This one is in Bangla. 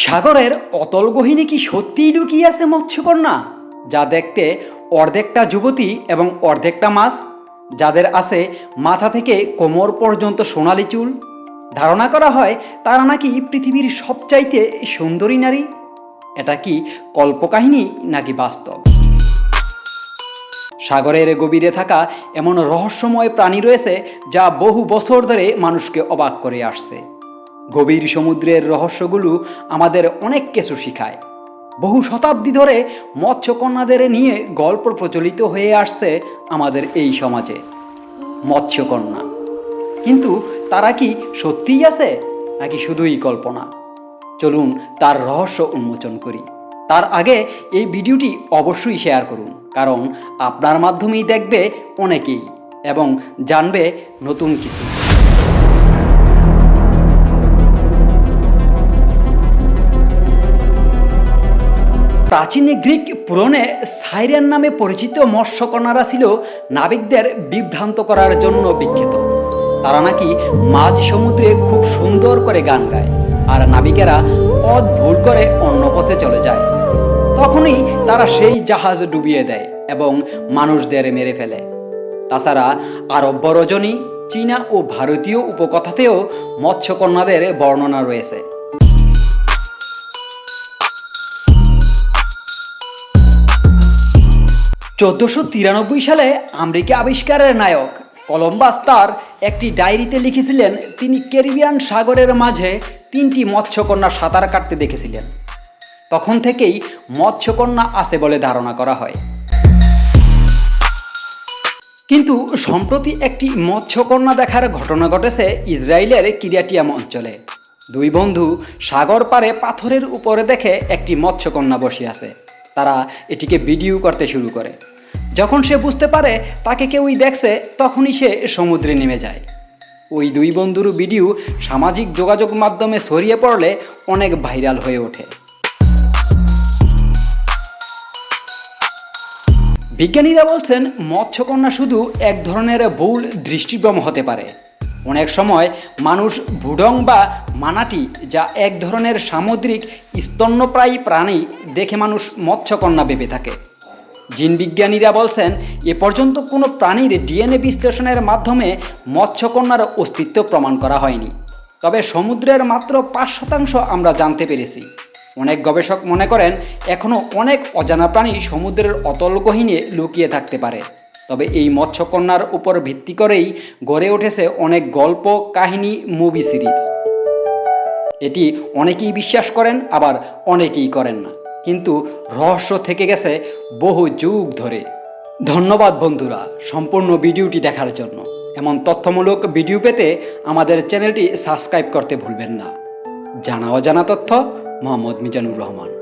সাগরের অতল গহিনী কি সত্যিই লুকিয়ে আছে মৎস্যকন্যা? যা দেখতে অর্ধেকটা যুবতী এবং অর্ধেকটা মাছ। যাদের আছে মাথা থেকে কোমর পর্যন্ত সোনালি চুল। ধারণা করা হয় তারা নাকি পৃথিবীর সবচাইতে সুন্দরী নারী। এটা কি কল্পকাহিনী নাকি বাস্তব? সাগরের গভীরে থাকা এমন রহস্যময় প্রাণী রয়েছে যা বহু বছর ধরে মানুষকে অবাক করে আসছে। গভীর সমুদ্রের রহস্যগুলো আমাদের অনেক কিছু শিখায়। বহু শতাব্দী ধরে মৎস্যকন্যাদের নিয়ে গল্প প্রচলিত হয়ে আসছে আমাদের এই সমাজে। মৎস্যকন্যা। কিন্তু তারা কি সত্যিই আছে, নাকি শুধুই কল্পনা? চলুন তার রহস্য উন্মোচন করি। তার আগে এই ভিডিওটি অবশ্যই শেয়ার করুন, কারণ আপনার মাধ্যমেই দেখবে অনেকেই এবং জানবে নতুন কিছু। প্রাচীন গ্রিক পুরনে সাইরেন নামে পরিচিত মৎস্যকন্যারা ছিল নাবিকদের বিভ্রান্ত করার জন্য বিখ্যাত। তারা নাকি মাঝ সমুদ্রে খুব সুন্দর করে গান গায় আর নাবিকেরা পথ ভুল করে অন্য পথে চলে যায়। তখনই তারা সেই জাহাজ ডুবিয়ে দেয় এবং মানুষদের মেরে ফেলে। তাছাড়া আরব্য রজনী চীনা ও ভারতীয় উপকথাতেও মৎস্যকন্যাদের বর্ণনা রয়েছে। চোদ্দশো তিরানব্বই সালে আমেরিকা আবিষ্কারের নায়ক কলম্বাস তার একটি ডায়েরিতে লিখেছিলেন, তিনি ক্যারিবিয়ান সাগরের মাঝে তিনটি মৎস্যকন্যা সাঁতার কাটতে দেখেছিলেন। তখন থেকেই মৎস্যকন্যা আছে বলে ধারণা করা হয়। কিন্তু সম্প্রতি একটি মৎস্যকন্যা দেখার ঘটনা ঘটেছে ইসরায়েলের কিরিয়াটিয়াম অঞ্চলে। দুই বন্ধু সাগর পারে পাথরের উপরে দেখে একটি মৎস্যকন্যা বসে আছে। তারা এটিকে ভিডিও করতে শুরু করে। যখন সে বুঝতে পারে তাকে কেউই দেখছে, তখনই সে সমুদ্রে নেমে যায়। ওই দুই বন্ধুর ভিডিও সামাজিক যোগাযোগ মাধ্যমে ছড়িয়ে পড়লে অনেক ভাইরাল হয়ে ওঠে। বিজ্ঞানীরা বলছেন, মৎস্যকন্যা শুধু এক ধরনের ভুল দৃষ্টিভ্রম হতে পারে। অনেক সময় মানুষ ভুডং বা মানাটি, যা এক ধরনের সামুদ্রিক স্তন্যপ্রায়ী প্রাণী, দেখে মানুষ মৎস্যকন্যা ভেবে থাকে। জিন বিজ্ঞানীরা বলছেন, এ পর্যন্ত কোনো প্রাণীর ডিএনএ বিশ্লেষণের মাধ্যমে মৎস্যকন্যার অস্তিত্ব প্রমাণ করা হয়নি। তবে সমুদ্রের মাত্র পাঁচ শতাংশ আমরা জানতে পেরেছি। অনেক গবেষক মনে করেন এখনও অনেক অজানা প্রাণী সমুদ্রের অতল গহীনে লুকিয়ে থাকতে পারে। তবে এই মৎস্যকন্যার উপর ভিত্তি করেই গড়ে উঠেছে অনেক গল্প, কাহিনী, মুভি সিরিজ। এটি অনেকেই বিশ্বাস করেন, আবার অনেকেই করেন না। কিন্তু রহস্য থেকে গেছে বহু যুগ ধরে। ধন্যবাদ বন্ধুরা সম্পূর্ণ ভিডিওটি দেখার জন্য। এমন তথ্যমূলক ভিডিও পেতে আমাদের চ্যানেলটি সাবস্ক্রাইব করতে ভুলবেন না। জানা অজানা তথ্য, মোহাম্মদ মিজানুর রহমান।